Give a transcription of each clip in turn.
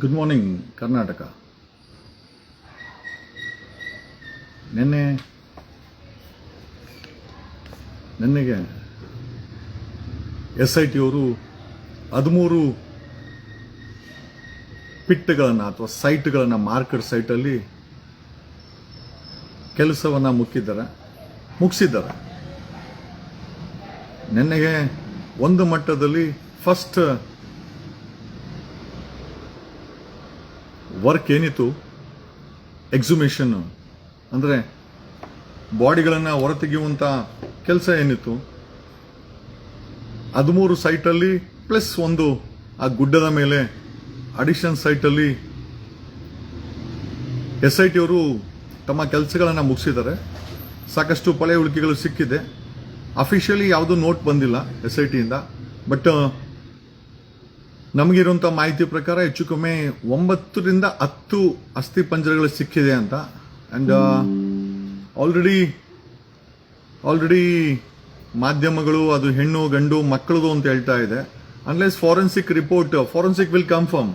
Good morning Karnataka ನಿನ್ನೆ ನಿನ್ನೆಗೆ S I T ಅವರು ಹದಿಮೂರು ಪಿಟ್ಗಳನ್ನು ಅಥವಾ ಸೈಟ್ಗಳನ್ನು ಮಾರ್ಕೆಟ್ ಸೈಟಲ್ಲಿ ಕೆಲಸವನ್ನು ಮುಕ್ಕಿದ್ದಾರೆ, ಮುಗಿಸಿದ್ದಾರೆ. ನಿನ್ನೆಗೆ ಒಂದು ಮಟ್ಟದಲ್ಲಿ ಫಸ್ಟ್ ವರ್ಕ್ ಏನಿತ್ತು? ಎಕ್ಸುಮೇಷನ್ ಅಂದರೆ ಬಾಡಿಗಳನ್ನು ಹೊರತೆಗೆಯುವಂಥ ಕೆಲಸ ಏನಿತ್ತು? ಹದಿಮೂರು ಸೈಟಲ್ಲಿ ಪ್ಲಸ್ ಒಂದು ಆ ಗುಡ್ಡದ ಮೇಲೆ ಅಡಿಷನ್ ಸೈಟಲ್ಲಿ ಎಸ್ ಐ ಟಿ ಅವರು ತಮ್ಮ ಕೆಲಸಗಳನ್ನು ಮುಗಿಸಿದ್ದಾರೆ. ಸಾಕಷ್ಟು ಪಳೆ ಉಳಿಕೆಗಳು ಸಿಕ್ಕಿದೆ. ಅಫಿಷಿಯಲಿ ಯಾವುದೂ ನೋಟ್ ಬಂದಿಲ್ಲ ಎಸ್ ಐ ಟಿಯಿಂದ ಬಟ್ ನಮಗಿರುವಂಥ ಮಾಹಿತಿ ಪ್ರಕಾರ ಹೆಚ್ಚು ಕಮ್ಮಿ ಒಂಬತ್ತರಿಂದ ಹತ್ತು ಅಸ್ಥಿ ಪಂಜರಗಳು ಸಿಕ್ಕಿದೆ ಅಂತ. ಆ್ಯಂಡ್ ಆಲ್ರೆಡಿ ಆಲ್ರೆಡಿ ಮಾಧ್ಯಮಗಳು, ಅದು ಹೆಣ್ಣು, ಗಂಡು ಮಕ್ಕಳದು ಅಂತ ಹೇಳ್ತಾ ಇದೆ. Unless forensic report forensic will confirm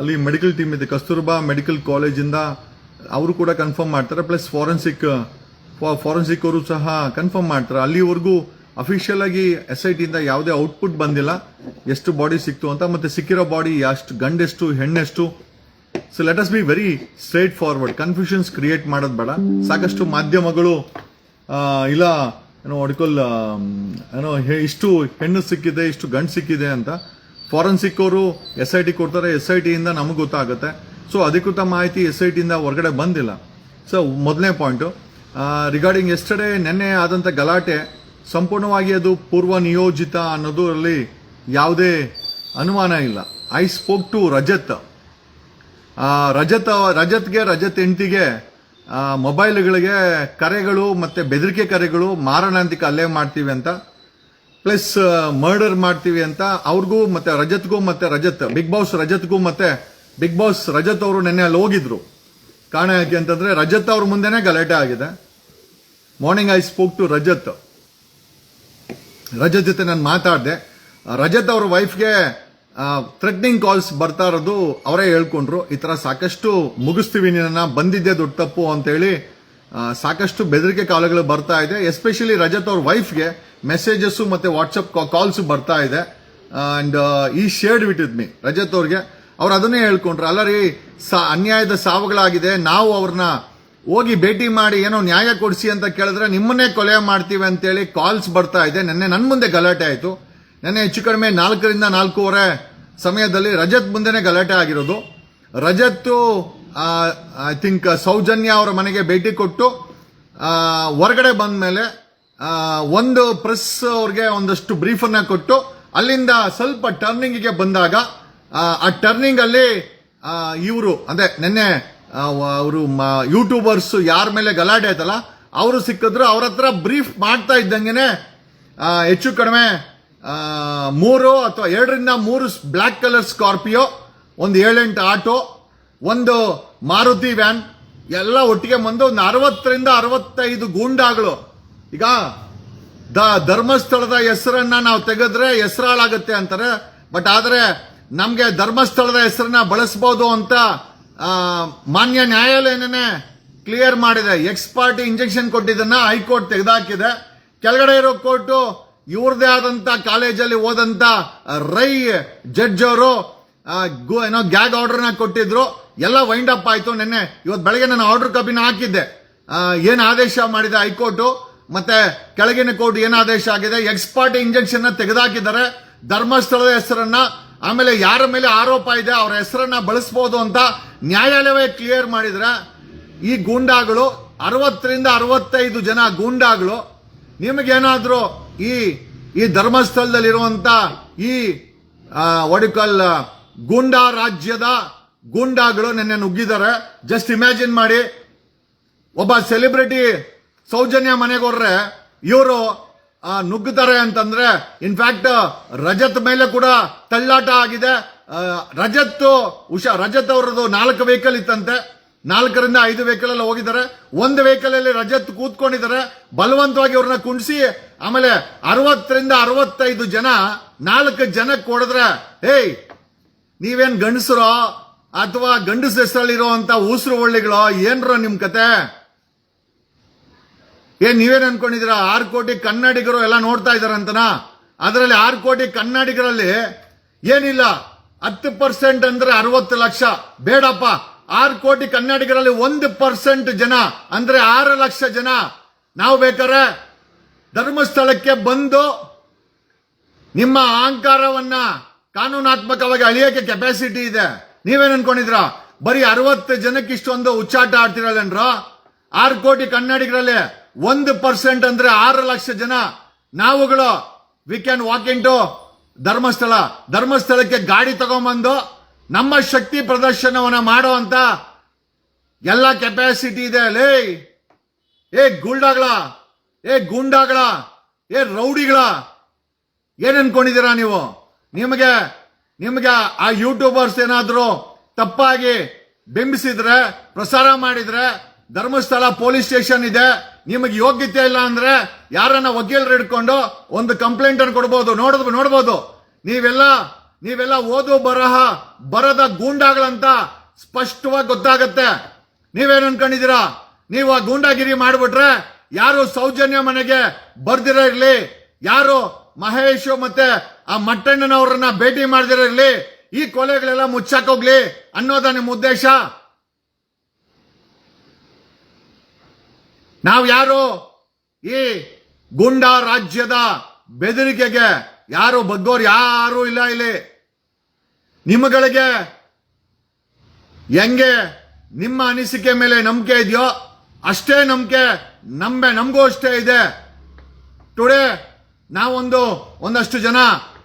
ಅಲ್ಲಿ ಮೆಡಿಕಲ್ ಟೀಮ್ ಇದೆ, ಕಸ್ತೂರ್ಬಾ ಮೆಡಿಕಲ್ ಕಾಲೇಜಿಂದ ಅವರು ಕೂಡ ಕನ್ಫರ್ಮ್ ಮಾಡ್ತಾರೆ. ಪ್ಲಸ್ ಫಾರೆನ್ಸಿಕ್ ಫಾರೆನ್ಸಿಕ್ ಅವರು ಸಹ ಕನ್ಫರ್ಮ್ ಮಾಡ್ತಾರೆ. ಅಲ್ಲಿವರೆಗೂ ಅಫಿಷಿಯಲ್ ಆಗಿ ಎಸ್ ಐ ಟಿಯಿಂದ ಯಾವುದೇ ಔಟ್ಪುಟ್ ಬಂದಿಲ್ಲ. ಎಷ್ಟು ಬಾಡಿ ಸಿಕ್ತು ಅಂತ, ಮತ್ತೆ ಸಿಕ್ಕಿರೋ ಬಾಡಿ ಎಷ್ಟು, ಗಂಡೆಷ್ಟು, ಹೆಣ್ಣೆಷ್ಟು? So let us be very straightforward confusions create ಮಾಡೋದು ಬೇಡ. ಸಾಕಷ್ಟು ಮಾಧ್ಯಮಗಳು ಇಲ್ಲ, ಏನೋ ಒಡ್ಕೊಲ್ ಏನೋ ಇಷ್ಟು ಹೆಣ್ಣು ಸಿಕ್ಕಿದೆ, ಇಷ್ಟು ಗಂಡು ಸಿಕ್ಕಿದೆ ಅಂತ. ಫಾರೆನ್ಸಿಕ್ ಅವರು ಎಸ್ ಐ ಟಿ ಕೊಡ್ತಾರೆ. ಎಸ್ ಐ ಟಿಯಿಂದ ನಮಗೆ ಗೊತ್ತಾಗುತ್ತೆ. ಸೊ ಅಧಿಕೃತ ಮಾಹಿತಿ ಎಸ್ ಐ ಟಿಯಿಂದ ಹೊರಗಡೆ ಬಂದಿಲ್ಲ. ಸೊ ಮೊದಲನೇ ಪಾಯಿಂಟು ರಿಗಾರ್ಡಿಂಗ್ ಎಸ್ಟರ್ಡೇ ನಿನ್ನೆ ಆದಂಥ ಗಲಾಟೆ ಸಂಪೂರ್ಣವಾಗಿ ಅದು ಪೂರ್ವ ನಿಯೋಜಿತ ಅನ್ನೋದರಲ್ಲಿ ಯಾವುದೇ ಅನುಮಾನ ಇಲ್ಲ. I spoke to Rajat. Rajat, ರಜತ್ಗೆ, Rajat ಹೆಂಡತಿಗೆ ಮೊಬೈಲ್ಗಳಿಗೆ ಕರೆಗಳು ಮತ್ತು ಬೆದರಿಕೆ ಕರೆಗಳು ಮಾರಣಾಂತಿಕ ಅಲ್ಲೇ ಮಾಡ್ತೀವಿ ಅಂತ, ಪ್ಲಸ್ ಮರ್ಡರ್ ಮಾಡ್ತೀವಿ ಅಂತ ಅವ್ರಿಗೂ ಮತ್ತು ರಜತ್ಗೂ ಮತ್ತು ರಜತ್, ಬಿಗ್ ಬಾಸ್ ರಜತ್ಗೂ ಮತ್ತು ಬಿಗ್ ಬಾಸ್ ರಜತ್ ಅವರು ನೆನ್ನೆ ಅಲ್ಲಿ ಹೋಗಿದ್ರು. ಕಾರಣ ಯಾಕೆ ಅಂತಂದರೆ ರಜತ್ ಅವ್ರ ಮುಂದೆನೇ ಗಲಾಟೆ ಆಗಿದೆ. Morning I spoke to Rajat. Rajat ಜೊತೆ ನಾನು ಮಾತಾಡಿದೆ. ರಜತ್ ಅವ್ರ ವೈಫ್ಗೆ ಥ್ರೆಟ್ನಿಂಗ್ ಕಾಲ್ಸ್ ಬರ್ತಾ ಇರೋದು ಅವರೇ ಹೇಳ್ಕೊಂಡ್ರು. ಈ ಥರ ಸಾಕಷ್ಟು ಮುಗಿಸ್ತೀವಿ ನಿನ್ನ ಬಂದಿದ್ದೆ ದೊಡ್ಡ ತಪ್ಪು ಅಂತೇಳಿ ಸಾಕಷ್ಟು ಬೆದರಿಕೆ ಕಾಲಗಳು ಬರ್ತಾ ಇದೆ. ಎಸ್ಪೆಷಲಿ ರಜತ್ ಅವ್ರ ವೈಫ್ಗೆ ಮೆಸೇಜಸ್ ಮತ್ತೆ ವಾಟ್ಸಪ್ ಕಾಲ್ಸ್ ಬರ್ತಾ ಇದೆ. ಅಂಡ್ ಈ ಶೇರ್ಡ್ ವಿಟ್ ಮೀ ರಜತ್ ಅವ್ರಿಗೆ. ಅವ್ರು ಅದನ್ನೇ ಹೇಳ್ಕೊಂಡ್ರು. ಅಲ್ಲ ರೀ ಅನ್ಯಾಯದ ಸಾವುಗಳಾಗಿದೆ. ನಾವು ಅವ್ರನ್ನ ಹೋಗಿ ಭೇಟಿ ಮಾಡಿ ಏನೋ ನ್ಯಾಯ ಕೊಡಿಸಿ ಅಂತ ಕೇಳಿದ್ರೆ ನಿಮ್ಮನ್ನೇ ಕೊಲೆ ಮಾಡ್ತೀವಿ ಅಂತೇಳಿ ಕಾಲ್ಸ್ ಬರ್ತಾ ಇದೆ. ನೆನ್ನೆ ನನ್ನ ಮುಂದೆ ಗಲಾಟೆ ಆಯಿತು. ನೆನ್ನೆ ಹೆಚ್ಚು ಕಡಿಮೆ ನಾಲ್ಕರಿಂದ ನಾಲ್ಕೂವರೆ ಸಮಯದಲ್ಲಿ ರಜತ್ ಮುಂದೆನೆ ಗಲಾಟೆ ಆಗಿರೋದು. ರಜತ್ತು ಐ ಥಿಂಕ್ ಸೌಜನ್ಯ ಅವರ ಮನೆಗೆ ಭೇಟಿ ಕೊಟ್ಟು ಹೊರಗಡೆ ಬಂದ ಮೇಲೆ ಒಂದು ಪ್ರೆಸ್ ಅವ್ರಿಗೆ ಒಂದಷ್ಟು ಬ್ರೀಫನ್ನ ಕೊಟ್ಟು ಅಲ್ಲಿಂದ ಸ್ವಲ್ಪ ಟರ್ನಿಂಗಿಗೆ ಬಂದಾಗ ಆ, ಟರ್ನಿಂಗಲ್ಲಿ ಇವರು ಅದೇ ನಿನ್ನೆ ಅವರು ಯೂಟ್ಯೂಬರ್ಸು ಯಾರ ಮೇಲೆ ಗಲಾಟೆ ಆಯ್ತಲ್ಲ, ಅವರು ಸಿಕ್ಕಿದ್ರು ಅವ್ರ ಹತ್ರ ಬ್ರೀಫ್ ಮಾಡ್ತಾ ಇದ್ದಂಗೆ ಹೆಚ್ಚು ಕಡಿಮೆ ಮೂರು ಅಥವಾ ಎರಡರಿಂದ ಮೂರು ಬ್ಲ್ಯಾಕ್ ಕಲರ್ ಸ್ಕಾರ್ಪಿಯೋ ಒಂದು ಏಳೆಂಟು ಆಟೋ ಒಂದು ಮಾರುತಿ ವ್ಯಾನ್, ಎಲ್ಲ ಒಟ್ಟಿಗೆ ಬಂದು ಒಂದು ಅರವತ್ತರಿಂದ ಅರವತ್ತೈದು ಗೂಂಡಾಗಳು. ಈಗ ದ, ಧರ್ಮಸ್ಥಳದ ಹೆಸರನ್ನ ನಾವು ತೆಗೆದ್ರೆ ಹೆಸರಾಳಾಗುತ್ತೆ ಅಂತಾರೆ ಬಟ್ ಆದ್ರೆ ನಮಗೆ ಧರ್ಮಸ್ಥಳದ ಹೆಸರನ್ನ ಬಳಸ್ಬೋದು ಅಂತ ಮಾನ್ಯ ನ್ಯಾಯಾಲಯನೇ ಕ್ಲಿಯರ್ ಮಾಡಿದೆ. ಎಕ್ಸ್ ಪಾರ್ಟಿ ಇಂಜೆಕ್ಷನ್ ಕೊಟ್ಟಿದ್ದನ್ನ ಹೈಕೋರ್ಟ್ ತೆಗೆದಾಕಿದೆ. ಕೆಳಗಡೆ ಇರೋ ಕೋರ್ಟು ಇವ್ರದೇ ಆದಂತ ಕಾಲೇಜಲ್ಲಿ ಓದಂತ ರೈ ಜಡ್ಜ್ ಅವರು ಏನೋ ಗ್ಯಾಗ್ ಆರ್ಡರ್ನ ಕೊಟ್ಟಿದ್ರು. ಎಲ್ಲ ವೈಂಡ್ ಅಪ್ ಆಯ್ತು ನಿನ್ನೆ. ಇವತ್ತು ಬೆಳಗ್ಗೆ ನಾನು ಆರ್ಡರ್ ಕಾಪಿನ ಹಾಕಿದ್ದೆ. ಏನು ಆದೇಶ ಮಾಡಿದೆ ಹೈಕೋರ್ಟ್? ಮತ್ತೆ ಕೆಳಗಿನ ಕೋರ್ಟ್ ಏನು ಆದೇಶ ಆಗಿದೆ? ಎಕ್ಸ್ ಪಾರ್ಟಿ ಇಂಜೆಕ್ಷನ್ ತೆಗೆದಾಕಿದ್ದಾರೆ. ಧರ್ಮಸ್ಥಳದ ಹೆಸರನ್ನ, ಆಮೇಲೆ ಯಾರ ಮೇಲೆ ಆರೋಪ ಇದೆ, ಅವರ ಹೆಸರನ್ನ ಬಳಸಬಹುದು ಅಂತ ನ್ಯಾಯಾಲಯವೇ ಕ್ಲಿಯರ್ ಮಾಡಿದ್ರೆ, ಈ ಗೂಂಡಾಗಳು, ಅರವತ್ತರಿಂದ ಅರವತ್ತೈದು ಜನ ಗೂಂಡಾಗಳು, ನಿಮಗೇನಾದರೂ ಈ ಈ ಧರ್ಮಸ್ಥಳದಲ್ಲಿರುವಂತ ಈ ಒಡಿಕಲ್ ಗೂಂಡಾ ರಾಜ್ಯದ ಗೂಂಡಾಗಳು ನಿನ್ನೆ ನುಗ್ಗಿದ್ದಾರೆ. ಜಸ್ಟ್ ಇಮ್ಯಾಜಿನ್ ಮಾಡಿ, ಒಬ್ಬ ಸೆಲೆಬ್ರಿಟಿ ಸೌಜನ್ಯ ಮನೆಗೆ ಹೋದ್ರೆ ಇವರು ನುಗ್ಗುತ್ತಾರೆ ಅಂತಂದ್ರೆ ಇನ್ಫ್ಯಾಕ್ಟ್ ರಜತ್ ಮೇಲೆ ಕೂಡ ತಳ್ಳಾಟ ಆಗಿದೆ. ರಜತ್ ಉಷಾ, ರಜತ್ ಅವರದು ನಾಲ್ಕು ವೆಹಿಕಲ್ ಇತ್ತಂತೆ. ನಾಲ್ಕರಿಂದ ಐದು ವೆಹಿಕಲ್ ಎಲ್ಲ ಹೋಗಿದ್ದಾರೆ. ಒಂದು ವೆಹಿಕಲ್ ಅಲ್ಲಿ ರಜತ್ ಕೂತ್ಕೊಂಡಿದ್ದಾರೆ. ಬಲವಂತವಾಗಿ ಅವ್ರನ್ನ ಕುಣಿಸಿ, ಆಮೇಲೆ ಅರವತ್ತರಿಂದ ಅರವತ್ತೈದು ಜನ, ನಾಲ್ಕು ಜನಕ್ಕೆ ಕೊಡಿದ್ರೆ ಏಯ್, ನೀವೇನ್ ಗಂಡಸರೋ ಅಥವಾ ಗಂಡಸ ಹೆಸರಲ್ಲಿರುವಂತ ಉಸಿರು ಒಳ್ಳಿಗಳು? ಏನ್ರ ನಿಮ್ ಕತೆ? ಏನ್ ನೀವೇನ್ ಅನ್ಕೊಂಡಿದೀರ ಆರು ಕೋಟಿ ಕನ್ನಡಿಗರು ಎಲ್ಲ ನೋಡ್ತಾ ಇದಾರಂತನಾ ಅದರಲ್ಲಿ ಆರು ಕೋಟಿ ಕನ್ನಡಿಗರಲ್ಲಿ ಏನಿಲ್ಲ. ಹತ್ತು ಪರ್ಸೆಂಟ್ ಅಂದ್ರೆ ಅರವತ್ತು ಲಕ್ಷ. ಬೇಡಪ್ಪ, ಆರು ಕೋಟಿ ಕನ್ನಡಿಗರಲ್ಲಿ ಒಂದು ಪರ್ಸೆಂಟ್ ಜನ, ಅಂದ್ರೆ ಆರು ಲಕ್ಷ ಜನ. ನಾವು ಬೇಕಾರೆ ಧರ್ಮಸ್ಥಳಕ್ಕೆ ಬಂದು ನಿಮ್ಮ ಅಹಂಕಾರವನ್ನ ಕಾನೂನಾತ್ಮಕವಾಗಿ ಅಳಿಯಕ್ಕೆ ಕೆಪಾಸಿಟಿ ಇದೆ. ನೀವೇನು ಅನ್ಕೊಂಡಿದ್ರ ಬರೀ ಅರವತ್ತು ಜನಕ್ಕೆ ಇಷ್ಟೊಂದು ಉಚ್ಚಾಟ ಆಡ್ತಿರಲ್ಲೇನ್ರ? ಆರು ಕೋಟಿ ಕನ್ನಡಿಗರಲ್ಲಿ ಒಂದು ಪರ್ಸೆಂಟ್ ಅಂದ್ರೆ ಆರು ಲಕ್ಷ ಜನ. ನಾವುಗಳು we can walk into Dharmasthala, ಧರ್ಮಸ್ಥಳಕ್ಕೆ ಗಾಡಿ ತಗೊಂಬಂದು ನಮ್ಮ ಶಕ್ತಿ ಪ್ರದರ್ಶನವನ್ನ ಮಾಡೋ ಅಂತ ಎಲ್ಲ ಕೆಪಾಸಿಟಿ ಇದೆ. ಲೇ, ಏ ಗುಲ್ಡಾಗಳ ಏ ಗುಂಡಾಗಳ ಏ ರೌಡಿಗಳ ಏನ್ ನೀವು? ನಿಮಗೆ ನಿಮಗೆ ಆ ಯೂಟ್ಯೂಬರ್ಸ್ ಏನಾದರೂ ತಪ್ಪಾಗಿ ಬಿಂಬಿಸಿದ್ರೆ, ಪ್ರಸಾರ ಮಾಡಿದ್ರೆ ಧರ್ಮಸ್ಥಳ ಪೊಲೀಸ್ ಸ್ಟೇಷನ್ ಇದೆ. ನಿಮಗೆ ಯೋಗ್ಯತೆ ಇಲ್ಲ ಅಂದ್ರೆ ಯಾರನ್ನ ವಕೀಲರು ಹಿಡ್ಕೊಂಡು ಒಂದು ಕಂಪ್ಲೇಂಟ್ ಅನ್ನು ಕೊಡ್ಬೋದು. ನೋಡಿದ್ರು ನೋಡ್ಬೋದು. ನೀವೆಲ್ಲ ನೀವೆಲ್ಲ ಓದು, ಬರಹ, ಬರದ ಗೂಂಡಾಗಳಂತ ಸ್ಪಷ್ಟವಾಗಿ ಗೊತ್ತಾಗತ್ತೆ. ನೀವೇನು ಅನ್ಕೊಂಡಿದ್ದೀರಾ? ನೀವು ಆ ಗೂಂಡಾಗಿರಿ ಮಾಡ್ಬಿಟ್ರೆ ಯಾರು ಸೌಜನ್ಯ ಮನೆಗೆ ಬರ್ದಿರ ಇರ್ಲಿ, ಯಾರು ಮಹೇಶ್ ಮತ್ತೆ ಆ ಮಟ್ಟಣ್ಣನವರನ್ನ ಭೇಟಿ ಮಾಡದಿರ ಇರ್ಲಿ, ಈ ಕೊಲೆಗಳೆಲ್ಲ ಮುಚ್ಚಾಕೋಗ್ಲಿ ಅನ್ನೋದ ನಿಮ್ಮ ಉದ್ದೇಶ? ನಾವು ಯಾರು? ಈ ಗುಂಡಾ ರಾಜ್ಯದ ಬೆದರಿಕೆಗೆ ಯಾರು ಬಗ್ಗೋರು ಯಾರು ಇಲ್ಲ ಇಲ್ಲಿ. ನಿಮ್ಮಗಳಿಗೆ ಹೆಂಗೆ ನಿಮ್ಮ ಅನಿಸಿಕೆ ಮೇಲೆ ನಂಬಿಕೆ ಇದೆಯೋ ಅಷ್ಟೇ ನಂಬಿಕೆ ನಂಬೆ ನಮಗೂ ಅಷ್ಟೇ ಇದೆ. ಟುಡೇ ನಾವೊಂದು ಒಂದಷ್ಟು ಜನ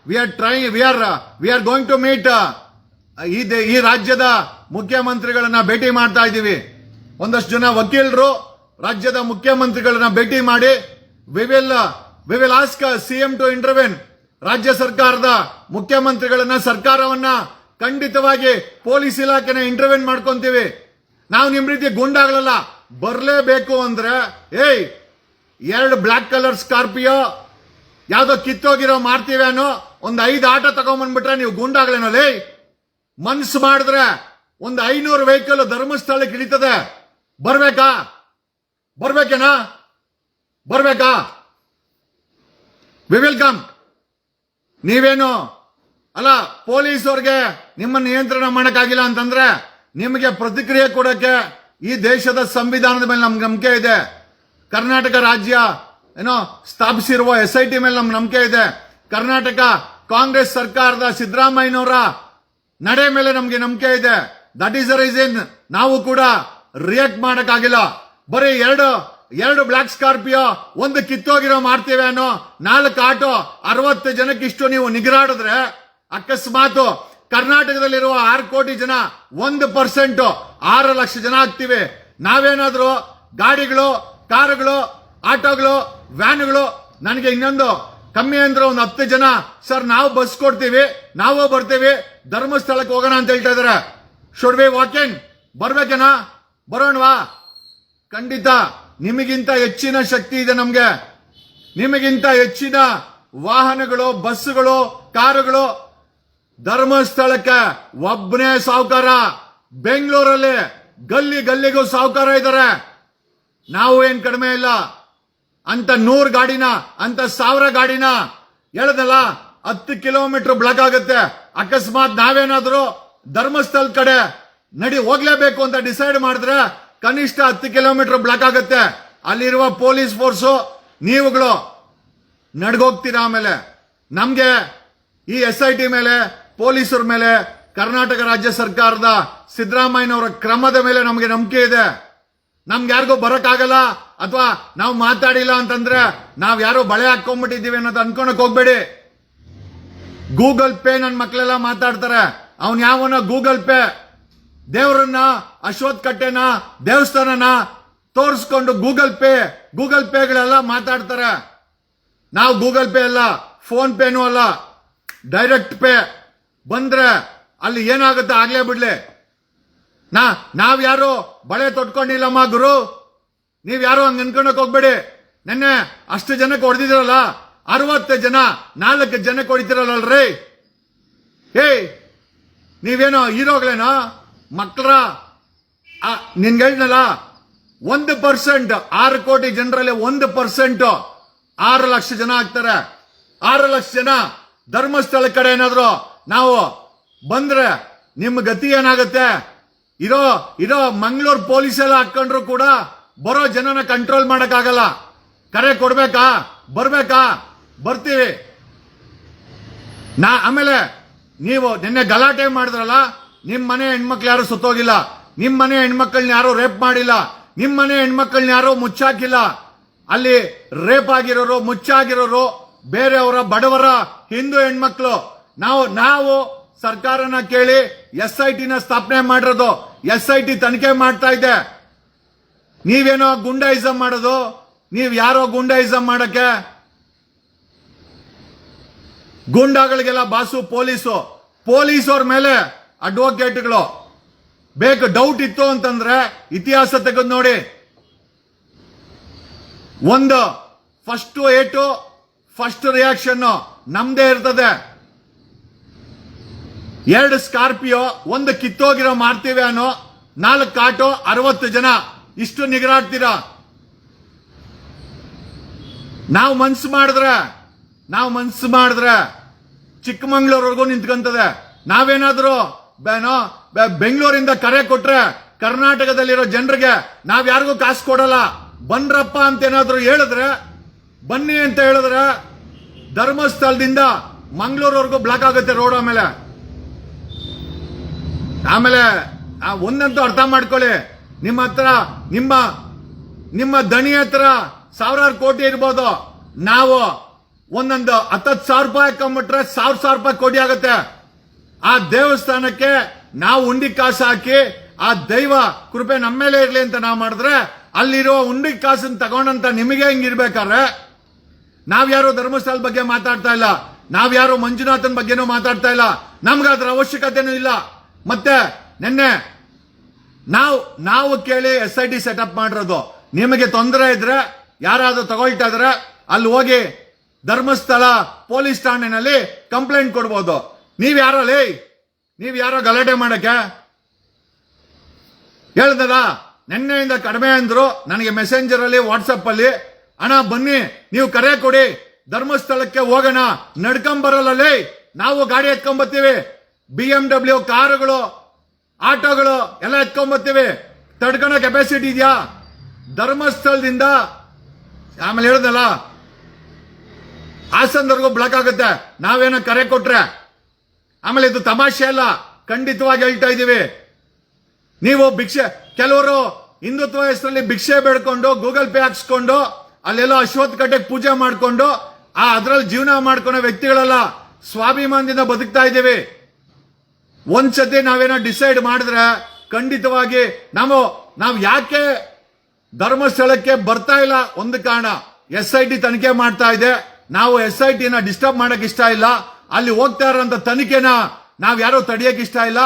we are try we are we are going to meet ಈ ಈ ರಾಜ್ಯದ ಮುಖ್ಯಮಂತ್ರಿಗಳನ್ನ ಭೇಟಿ ಮಾಡ್ತಾ ಇದ್ದೀವಿ. ಒಂದಷ್ಟು ಜನ ವಕೀಲರು ರಾಜ್ಯದ ಮುಖ್ಯಮಂತ್ರಿಗಳನ್ನ ಭೇಟಿ ಮಾಡಿ we will we will ask CM to intervene ರಾಜ್ಯ ಸರ್ಕಾರದ ಮುಖ್ಯಮಂತ್ರಿಗಳನ್ನ ಸರ್ಕಾರವನ್ನ ಖಂಡಿತವಾಗಿ ಪೊಲೀಸ್ ಇಲಾಖೆನ ಇಂಟರ್ವೆನ್ ಮಾಡ್ಕೊಂತೀವಿ. ನಾವು ನಿಮ್ ರೀತಿ ಗುಂಡಾಗಳಲ್ಲ ಬರಲೇಬೇಕು ಅಂದ್ರೆ, ಏಯ್, ಎರಡು ಬ್ಲಾಕ್ ಕಲರ್ ಸ್ಕಾರ್ಪಿಯೋ ಯಾವ್ದೋ ಕಿತ್ತೋಗಿರೋ ಮಾರ್ತೀವಿ ಅನ್ನೋ ಒಂದ್ ಐದು ಆಟೋ ತಗೊಂಬಂದ್ಬಿಟ್ರೆ ನೀವು ಗುಂಡಾಗ್ಲೇನೋ, ಲೇ, ಮನ್ಸು ಮಾಡಿದ್ರೆ ಒಂದು ಐನೂರು ವೆಹಿಕಲ್ ಧರ್ಮಸ್ಥಳಕ್ಕೆ ಇಳಿತದೆ. ಬರ್ಬೇಕಾ? ಬರ್ಬೇಕೇನಾ? ಬರ್ಬೇಕಾ? ವಿ ವಿಲ್ ಕಮ್ ನೀವೇನು? ಅಲ್ಲ, ಪೊಲೀಸವ್ರಿಗೆ ನಿಮ್ಮ ನಿಯಂತ್ರಣ ಮಾಡೋಕ್ಕಾಗಿಲ್ಲ ಅಂತಂದ್ರೆ ನಿಮಗೆ ಪ್ರತಿಕ್ರಿಯೆ ಕೊಡಕ್ಕೆ ಈ ದೇಶದ ಸಂವಿಧಾನದ ಮೇಲೆ ನಮ್ಗೆ ನಂಬಿಕೆ ಇದೆ. ಕರ್ನಾಟಕ ರಾಜ್ಯ ಏನೋ ಸ್ಥಾಪಿಸಿರುವ ಎಸ್ ಐ ಟಿ ಮೇಲೆ ನಮ್ಗೆ ನಂಬಿಕೆ ಇದೆ. ಕರ್ನಾಟಕ ಕಾಂಗ್ರೆಸ್ ಸರ್ಕಾರದ ಸಿದ್ದರಾಮಯ್ಯನವರ ನಡೆ ಮೇಲೆ ನಮಗೆ ನಂಬಿಕೆ ಇದೆ. ದಟ್ ಈಸ್ ದ ರೀಸನ್ ನಾವು ಕೂಡ ರಿಯಾಕ್ಟ್ ಮಾಡಕ್ಕಾಗಿಲ್ಲ. ಬರೀ ಎರಡು ಎರಡು ಬ್ಲಾಕ್ ಸ್ಕಾರ್ಪಿಯೋ ಒಂದು ಕಿತ್ತೋಗಿರೋ ಮಾಡ್ತೇವೆ ಅನ್ನೋ ನಾಲ್ಕು ಆಟೋ ಅರವತ್ತು ಜನಕ್ಕೆ ಇಷ್ಟು ನೀವು ನಿಗರಾಡಿದ್ರೆ ಅಕಸ್ಮಾತ್ ಕರ್ನಾಟಕದಲ್ಲಿರುವ ಆರು ಕೋಟಿ ಜನ ಒಂದು ಪರ್ಸೆಂಟ್ ಆರು ಲಕ್ಷ ಜನ ಆಗ್ತೀವಿ. ನಾವೇನಾದರೂ ಗಾಡಿಗಳು, ಕಾರುಗಳು, ಆಟೋಗಳು, ವ್ಯಾನ್ಗಳು ನನಗೆ ಇನ್ನೊಂದು ಕಮ್ಮಿ ಅಂದ್ರೆ ಒಂದು ಹತ್ತು ಜನ, ಸರ್, ನಾವು ಬಸ್ ಕೊಡ್ತೀವಿ, ನಾವು ಬರ್ತೀವಿ, ಧರ್ಮಸ್ಥಳಕ್ಕೆ ಹೋಗೋಣ ಅಂತ ಹೇಳ್ತಾ ಇದಾರೆ ಶುಡ್ ವಿ ವಾಕಿಂಗ್ ಬರ್ಬೇಕೇನಾ? ಬರೋಣವಾ? ಖಂಡಿತ ನಿಮಗಿಂತ ಹೆಚ್ಚಿನ ಶಕ್ತಿ ಇದೆ ನಮ್ಗೆ. ನಿಮಗಿಂತ ಹೆಚ್ಚಿನ ವಾಹನಗಳು, ಬಸ್ಸುಗಳು, ಕಾರುಗಳು ಧರ್ಮಸ್ಥಳಕ್ಕೆ ಒಬ್ಬನೇ ಸಾಹುಕಾರ ಬೆಂಗಳೂರಲ್ಲಿ ಗಲ್ಲಿ ಗಲ್ಲಿಗೂ ಸಾಹುಕಾರ ಇದ್ದಾರೆ. ನಾವು ಏನ್ ಕಡಿಮೆ ಇಲ್ಲ. ಅಂತ ನೂರ್ ಗಾಡಿನ, ಅಂತ ಸಾವಿರ ಗಾಡಿನ ಹೇಳದಲ್ಲ, ಹತ್ತು ಕಿಲೋಮೀಟರ್ ಬ್ಲಾಕ್ ಆಗುತ್ತೆ. ಅಕಸ್ಮಾತ್ ನಾವೇನಾದ್ರೂ ಧರ್ಮಸ್ಥಳ ಕಡೆ ನಡಿ ಹೋಗ್ಲೇಬೇಕು ಅಂತ ಡಿಸೈಡ್ ಮಾಡಿದ್ರೆ ಕನಿಷ್ಠ ಹತ್ತು ಕಿಲೋಮೀಟರ್ ಬ್ಲಾಕ್ ಆಗುತ್ತೆ. ಅಲ್ಲಿರುವ ಪೊಲೀಸ್ ಫೋರ್ಸು ನೀವುಗಳು ನಡ್ಗೋಗ್ತೀರಾ ಆಮೇಲೆ? ನಮಗೆ ಈ ಎಸ್ ಐ ಟಿ ಮೇಲೆ, ಪೊಲೀಸರ ಮೇಲೆ, ಕರ್ನಾಟಕ ರಾಜ್ಯ ಸರ್ಕಾರದ ಸಿದ್ದರಾಮಯ್ಯನವರ ಕ್ರಮದ ಮೇಲೆ ನಮಗೆ ನಂಬಿಕೆ ಇದೆ. ನಮ್ಗೆ ಯಾರಿಗೂ ಬರೋಕ್ಕಾಗಲ್ಲ ಅಥವಾ ನಾವು ಮಾತಾಡಿಲ್ಲ ಅಂತಂದ್ರೆ ನಾವು ಯಾರೋ ಬಳೆ ಹಾಕೊಂಡ್ಬಿಟ್ಟಿದೀವಿ ಅನ್ನೋದು ಅನ್ಕೊಳಕ್ ಹೋಗ್ಬೇಡಿ. ಗೂಗಲ್ ಪೇ ನನ್ನ ಮಕ್ಕಳೆಲ್ಲ ಮಾತಾಡ್ತಾರೆ. ಅವನ್ ಯಾವನ ಗೂಗಲ್ ಪೇ ದೇವರನ್ನ ಅಶ್ವತ್ ಕಟ್ಟೆನ, ದೇವಸ್ಥಾನನ ತೋರಿಸ್ಕೊಂಡು ಗೂಗಲ್ ಪೇ, ಗೂಗಲ್ ಪೇಗಳೆಲ್ಲ ಮಾತಾಡ್ತಾರೆ. ನಾವು ಗೂಗಲ್ ಪೇ ಅಲ್ಲ, ಫೋನ್ ಪೇನೂ ಅಲ್ಲ, ಡೈರೆಕ್ಟ್ ಪೇ. ಬಂದ್ರೆ ಅಲ್ಲಿ ಏನಾಗುತ್ತೆ ಆಗ್ಲೇ ಬಿಡ್ಲಿ. ನಾ, ನಾವ್ ಯಾರು ಬಳೆ ತೊಟ್ಕೊಂಡಿಲ್ಲಮ್ಮ ಗುರು? ನೀವ್ ಯಾರು ಹಂಗ ಅನ್ಕೊಂಡಕ್ ಹೋಗ್ಬೇಡಿ. ನೆನ್ನೆ ಅಷ್ಟು ಜನಕ್ಕೆ ಹೊಡೆದಿದ್ರಲ್ಲ, ಅರವತ್ತು ಜನ, ನಾಲ್ಕು ಜನಕ್ಕೆ ಹೊಡಿತಿರಲ್ಲ ಏಯ್, ನೀವೇನೋ ಹೀರೋಗಳೇನೋ? ಮಕ್ಕಳ ನಿನ್ಗೆ ಹೇಳಿದ್ನಲ್ಲ ಒಂದು ಪರ್ಸೆಂಟ್, ಆರು ಕೋಟಿ ಜನರಲ್ಲಿ ಒಂದು ಪರ್ಸೆಂಟ್, ಆರು ಲಕ್ಷ ಜನ ಆಗ್ತಾರೆ. ಆರು ಲಕ್ಷ ಜನ ಧರ್ಮಸ್ಥಳ ಕಡೆ ಏನಾದ್ರು ನಾವು ಬಂದ್ರೆ ನಿಮ್ಮ ಗತಿ ಏನಾಗುತ್ತೆ? ಇರೋ ಇರೋ ಮಂಗಳೂರು ಪೊಲೀಸ್ ಎಲ್ಲ ಹಾಕೊಂಡ್ರು ಕೂಡ ಬರೋ ಜನನ ಕಂಟ್ರೋಲ್ ಮಾಡಕ್ಕಾಗಲ್ಲ. ಕರೆ ಕೊಡ್ಬೇಕಾ? ಬರ್ಬೇಕಾ? ಬರ್ತೀವಿ. ನಾ, ಆಮೇಲೆ ನೀವು ನಿನ್ನೆ ಗಲಾಟೆ ಮಾಡಿದ್ರಲ್ಲ ನಿಮ್ ಮನೆ ಹೆಣ್ಮಕ್ಳು ಯಾರು ಸುತ್ತೋಗಿಲ್ಲ. ನಿಮ್ಮ ಮನೆ ಹೆಣ್ಮಕ್ಳನ್ನ ಯಾರು ರೇಪ್ ಮಾಡಿಲ್ಲ. ನಿಮ್ಮ ಮನೆ ಹೆಣ್ಮಕ್ಳನ್ನ ಯಾರು ಮುಚ್ಚಾಕಿಲ್ಲ. ಅಲ್ಲಿ ರೇಪ್ ಆಗಿರೋರು, ಮುಚ್ಚಾಗಿರೋರು ಬೇರೆಯವರ ಬಡವರ ಹಿಂದೂ ಹೆಣ್ಮಕ್ಳು. ನಾವು ನಾವು ಸರ್ಕಾರನ ಕೇಳಿ ಎಸ್ ಐ ಟಿನ ಸ್ಥಾಪನೆ ಮಾಡಿರೋದು ಎಸ್ ಐ ಟಿ ತನಿಖೆ ಮಾಡ್ತಾ ಇದೆ. ನೀವೇನೋ ಗುಂಡಾಯಿಸಂ ಮಾಡೋದು, ನೀವ್ ಯಾರೋ ಗುಂಡಾಯಿಸಂ ಮಾಡಕ್ಕೆ? ಗುಂಡಾಗಳಿಗೆಲ್ಲ ಬಾಸು, ಪೊಲೀಸು. ಪೊಲೀಸವ್ರ ಮೇಲೆ ಅಡ್ವೊಕೇಟ್ಗಳು, ಬೇಕು ಡೌಟ್ ಇತ್ತು ಅಂತಂದ್ರೆ ಇತಿಹಾಸ ತೆಗೆದು ನೋಡಿ. ಒಂದು ಫಸ್ಟ್ ಏಟು ಫಸ್ಟ್ ರಿಯಾಕ್ಷನ್ ನಮ್ದೇ ಇರ್ತದೆ. ಎರಡು ಸ್ಕಾರ್ಪಿಯೋ, ಒಂದು ಕಿತ್ತೋಗಿರೋ ಮಾಡ್ತೀವಿ ಅನ್ನೋ ನಾಲ್ಕು ಕಾಟೋ, ಅರವತ್ತು ಜನ, ಇಷ್ಟು ನಿಗರಾಡ್ತೀರಾ? ನಾವು ಮನ್ಸು ಮಾಡಿದ್ರೆ, ನಾವು ಮನ್ಸು ಮಾಡಿದ್ರೆ ಚಿಕ್ಕಮಂಗ್ಳೂರ್ವರೆಗೂ ನಿಂತ್ಕೊಂತದೆ. ನಾವೇನಾದ್ರೂ ಬೆಂಗಳೂರಿಂದ ಕರೆ ಕೊಟ್ರೆ ಕರ್ನಾಟಕದಲ್ಲಿರೋ ಜನರಿಗೆ ನಾವ್ ಯಾರಿಗೂ ಕಾಸು ಕೊಡಲ್ಲ. ಬನ್ರಪ್ಪ ಅಂತ ಏನಾದ್ರು ಹೇಳಿದ್ರೆ, ಬನ್ನಿ ಅಂತ ಹೇಳಿದ್ರೆ ಧರ್ಮಸ್ಥಳದಿಂದ ಮಂಗಳೂರವರೆಗೂ ಬ್ಲಾಕ್ ಆಗುತ್ತೆ ರೋಡ್ ಆಮೇಲೆ. ಆಮೇಲೆ ಒಂದಂತೂ ಅರ್ಥ ಮಾಡ್ಕೊಳ್ಳಿ. ನಿಮ್ಮ ಹತ್ರ, ನಿಮ್ಮ ನಿಮ್ಮ ದಣಿ ಹತ್ರ ಸಾವಿರಾರು ಕೋಟಿ ಇರ್ಬೋದು. ನಾವು ಒಂದೊಂದು ಹತ್ತತ್ತು ಸಾವಿರ ರೂಪಾಯಿ ಹಾಕೊಂಡ್ಬಿಟ್ರೆ ಸಾವಿರ ಸಾವಿರ ರೂಪಾಯಿ ಕೋಟಿ ಆಗುತ್ತೆ. ಆ ದೇವಸ್ಥಾನಕ್ಕೆ ನಾವು ಉಂಡಿ ಕಾಸು ಹಾಕಿ, ಆ ದೈವ ಕೃಪೆ ನಮ್ಮ ಮೇಲೆ ಇರಲಿ ಅಂತ ನಾವು ಮಾಡಿದ್ರೆ, ಅಲ್ಲಿರೋ ಉಂಡಿ ಕಾಸನ್ನ ತಗೊಂಡಂತ ನಿಮಗೆ ಹಿಂಗಿರ್ಬೇಕಾದ್ರೆ ನಾವ್ಯಾರೋ ಧರ್ಮಸ್ಥಳ ಬಗ್ಗೆ ಮಾತಾಡ್ತಾ ಇಲ್ಲ ನಾವ್ಯಾರೋ ಮಂಜುನಾಥನ್ ಬಗ್ಗೆನೂ ಮಾತಾಡ್ತಾ ಇಲ್ಲ ನಮ್ಗೆ ಅದರ ಅವಶ್ಯಕತೆನೂ ಇಲ್ಲ. ಮತ್ತೆ ನಿನ್ನೆ ನಾವು ನಾವು ಕೇಳಿ ಎಸ್ ಐ ಟಿ ಸೆಟಪ್ ಮಾಡಿರೋದು. ನಿಮಗೆ ತೊಂದರೆ ಇದ್ರೆ, ಯಾರಾದ್ರೂ ತಗೊಳ್ತಾ ಇದ್ರೆ, ಅಲ್ಲಿ ಹೋಗಿ ಧರ್ಮಸ್ಥಳ ಪೊಲೀಸ್ ಠಾಣೆನಲ್ಲಿ ಕಂಪ್ಲೇಂಟ್ ಕೊಡ್ಬೋದು. ನೀವ್ ಯಾರೋ, ಲೇ, ನೀವು ಯಾರೋ ಗಲಾಟೆ ಮಾಡಕ್ಕೆ? ಹೇಳ್ದಲ್ಲ ನಿನ್ನೆಯಿಂದ ಕಡಿಮೆ ಅಂದ್ರು, ನನಗೆ ಮೆಸೆಂಜರ್ ಅಲ್ಲಿ ವಾಟ್ಸಪ್ ಅಲ್ಲಿ, ಅಣ್ಣ, ಬನ್ನಿ, ನೀವು ಕರೆ ಕೊಡಿ, ಧರ್ಮಸ್ಥಳಕ್ಕೆ ಹೋಗೋಣ ನಡ್ಕೊಂಬರಲ್ಲ ಲೇ, ನಾವು ಗಾಡಿ ಎತ್ಕೊಂಬತ್ತೀವಿ ಬಿ ಎಂ ಡಬ್ಲ್ಯೂ ಕಾರುಗಳು, ಆಟೋಗಳು ಎಲ್ಲ ಎತ್ಕೊಂಬತ್ತೀವಿ ತಡ್ಕೊಳೋ ಕೆಪಾಸಿಟಿ ಇದೆಯಾ? ಧರ್ಮಸ್ಥಳದಿಂದ, ಆಮೇಲೆ ಹೇಳ್ದಲ್ಲ, ಹಾಸನದವರೆಗೂ ಬ್ಲಾಕ್ ಆಗುತ್ತೆ. ನಾವೇನೋ ಕರೆ ಕೊಟ್ರೆ ಆಮೇಲೆ ಇದು ತಮಾಷೆ ಅಲ್ಲ, ಖಂಡಿತವಾಗಿ ಹೇಳ್ತಾ ಇದ್ದೀವಿ. ನೀವು ಭಿಕ್ಷೆ, ಕೆಲವರು ಹಿಂದುತ್ವ ಹೆಸರಲ್ಲಿ ಭಿಕ್ಷೆ ಬೇಡ್ಕೊಂಡು, ಗೂಗಲ್ ಪೇ ಹಾಕ್ಸ್ಕೊಂಡು, ಅಲ್ಲೆಲ್ಲ ಅಶ್ವತ್ ಕಟ್ಟೆಗೆ ಪೂಜೆ ಮಾಡಿಕೊಂಡು, ಆ ಅದರಲ್ಲಿ ಜೀವನ ಮಾಡ್ಕೊಳೋ ವ್ಯಕ್ತಿಗಳೆಲ್ಲ, ಸ್ವಾಭಿಮಾನದಿಂದ ಬದುಕ್ತಾ ಇದ್ದೀವಿ. ಒಂದ್ಸತಿ ನಾವೇನೋ ಡಿಸೈಡ್ ಮಾಡಿದ್ರೆ, ಖಂಡಿತವಾಗಿ ನಾವು ನಾವು ಯಾಕೆ ಧರ್ಮಸ್ಥಳಕ್ಕೆ ಬರ್ತಾ ಇಲ್ಲ? ಒಂದು ಕಾರಣ, ಎಸ್ ಐ ಟಿ ತನಿಖೆ ಮಾಡ್ತಾ ಇದೆ. ನಾವು ಎಸ್ ಐ ಟಿನ ಡಿಸ್ಟರ್ಬ್ ಮಾಡಕ್ ಇಷ್ಟ ಇಲ್ಲ. ಅಲ್ಲಿ ಹೋಗ್ತಾ ಇರೋಂತ ತನಿಖೆನ ನಾವು ಯಾರೋ ತಡೆಯಕ್ಕೆ ಇಷ್ಟ ಇಲ್ಲ.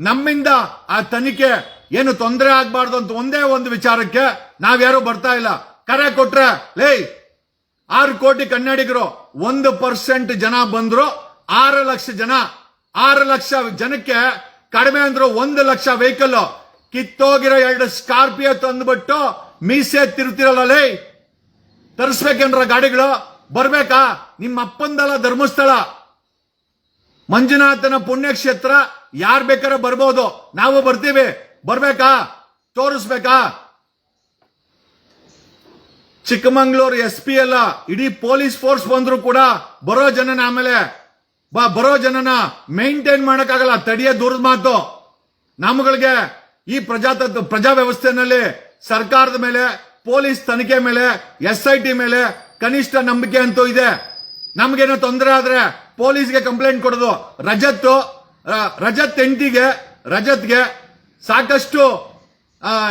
ನಮ್ಮಿಂದ ಆ ತನಿಖೆ ಏನು ತೊಂದರೆ ಆಗಬಾರ್ದು ಅಂತ ಒಂದೇ ಒಂದು ವಿಚಾರಕ್ಕೆ ನಾವ್ಯಾರು ಬರ್ತಾ ಇಲ್ಲ. ಕರೆ ಕೊಟ್ರೆ, ಲೇ, ಆರು ಕೋಟಿ ಕನ್ನಡಿಗರು ಒಂದು ಪರ್ಸೆಂಟ್ ಜನ ಬಂದ್ರು, ಆರು ಲಕ್ಷ ಜನ, ಆರು ಲಕ್ಷ ಜನಕ್ಕೆ ಕಡಿಮೆ ಅಂದ್ರು ಒಂದು ಲಕ್ಷ ವೆಹಿಕಲ್ ಕಿತ್ತೋಗಿರೋ ಎರಡು ಸ್ಕಾರ್ಪಿಯೋ ತಂದ್ಬಿಟ್ಟು ಮೀಸೆ ತಿರುತ್ತಿರಲ್ಲ ಲೇ, ತರಿಸ್ಬೇಕೇನ್ರ ಗಾಡಿಗಳು? ಬರ್ಬೇಕಾ? ನಿಮ್ಮ ಅಪ್ಪಂದಲ್ಲ ಧರ್ಮಸ್ಥಳ. ಮಂಜುನಾಥನ ಪುಣ್ಯಕ್ಷೇತ್ರ ಯಾರ್ ಬೇಕಾದ್ರೆ ಬರ್ಬೋದು. ನಾವು ಬರ್ತೀವಿ. ಬರ್ಬೇಕಾ? ತೋರಿಸ್ಬೇಕಾ? ಚಿಕ್ಕಮಂಗ್ಳೂರು ಎಸ್ ಪಿ ಎಲ್ಲ, ಇಡೀ ಪೊಲೀಸ್ ಫೋರ್ಸ್ ಬಂದ್ರು ಕೂಡ ಬರೋ ಜನನ ಆಮೇಲೆ ಬಾ, ಬರೋ ಜನನ ಮೇಂಟೈನ್ ಮಾಡಕ್ಕಾಗಲ್ಲ. ತಡಿಯ ದೂರದ ಮಾತು. ನಮ್ಗಳಿಗೆ ಈ ಪ್ರಜಾತಂತ್ರ ಪ್ರಜಾ ವ್ಯವಸ್ಥೆನಲ್ಲಿ ಸರ್ಕಾರದ ಮೇಲೆ, ಪೊಲೀಸ್ ತನಿಖೆ ಮೇಲೆ, ಎಸ್ ಐ ಟಿ ಮೇಲೆ ಕನಿಷ್ಠ ನಂಬಿಕೆ ಅಂತೂ ಇದೆ. ನಮ್ಗೇನೋ ತೊಂದರೆ ಆದ್ರೆ ಪೊಲೀಸ್ಗೆ ಕಂಪ್ಲೇಂಟ್ ಕೊಡೋದು. ರಜತ್ ರಜತ್ ಎಂಟಿಗೆ ರಜತ್ಗೆ ಸಾಕಷ್ಟು